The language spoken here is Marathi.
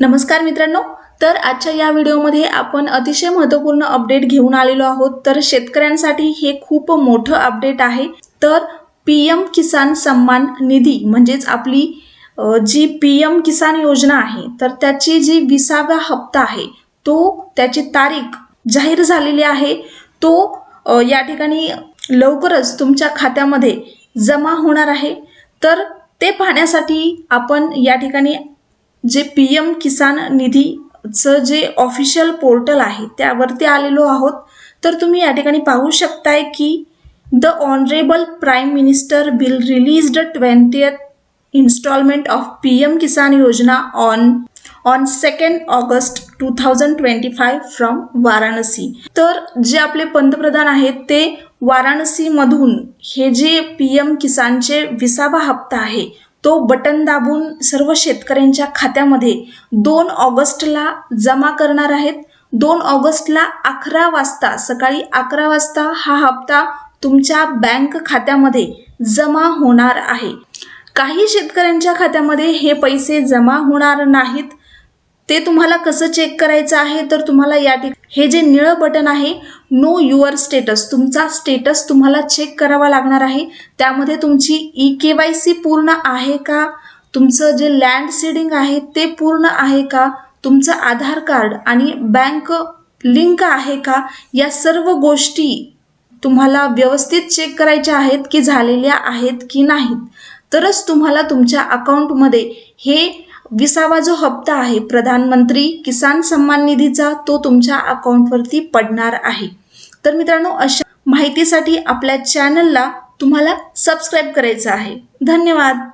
नमस्कार मित्रांनो. तर आजच्या या व्हिडिओमध्ये आपण अतिशय महत्त्वपूर्ण अपडेट घेऊन आलेलो आहोत. तर शेतकऱ्यांसाठी हे खूप मोठं अपडेट आहे. तर पी एम किसान सन्मान निधी म्हणजेच आपली जी पी एम किसान योजना आहे तर त्याची जी विसावा हप्ता आहे तो त्याची तारीख जाहीर झालेली आहे. तो या ठिकाणी लवकरच तुमच्या खात्यामध्ये जमा होणार आहे. तर ते पाहण्यासाठी आपण या ठिकाणी जे पी एम किसान निधीचं जे ऑफिशियल पोर्टल आहे त्यावरती आलेलो आहोत. तर तुम्ही या ठिकाणी पाहू शकताय की the honourable prime minister will the twentieth instalment of P M Kisan योजना on on second August two thousand twenty five from Varanasi तर जे आपले पंतप्रधान आहेत ते वाराणसीमधून हे जे पी एम किसानचे विसावा हप्ता आहे तो बटन दाबून सर्व शेतकऱ्यांच्या खात्यामध्ये दोन ऑगस्टला जमा करणार आहेत. दोन ऑगस्टला अकरा वाजता सकाळी अकरा वाजता हा हप्ता तुमच्या बँक खात्यामध्ये जमा होणार आहे. काही शेतकऱ्यांच्या खात्यामध्ये हे पैसे जमा होणार नाहीत. ते तुम्हाला कसं चेक करायचं आहे तर तुम्हाला या ठिकाणी हे जे निळं बटन आहे नो युअर स्टेटस तुमचा स्टेटस तुम्हाला चेक करावा लागणार आहे. त्यामध्ये तुमची ई के वाय सी पूर्ण आहे का? तुमचं जे लँड सीडिंग आहे ते पूर्ण आहे का? तुमचं आधार कार्ड आणि बँक लिंक आहे का? या सर्व गोष्टी तुम्हाला व्यवस्थित चेक करायच्या आहेत की झालेल्या आहेत की नाहीत. तरच तुम्हाला तुमच्या अकाउंटमध्ये हे विसावा जो हप्ता आहे प्रधानमंत्री किसान सन्मान निधीचा तो तुमच्या अकाउंटवरती पडणार आहे. तर मित्रांनो अशा माहितीसाठी आपल्या चॅनलला तुम्हाला सबस्क्राईब करायचं आहे. धन्यवाद!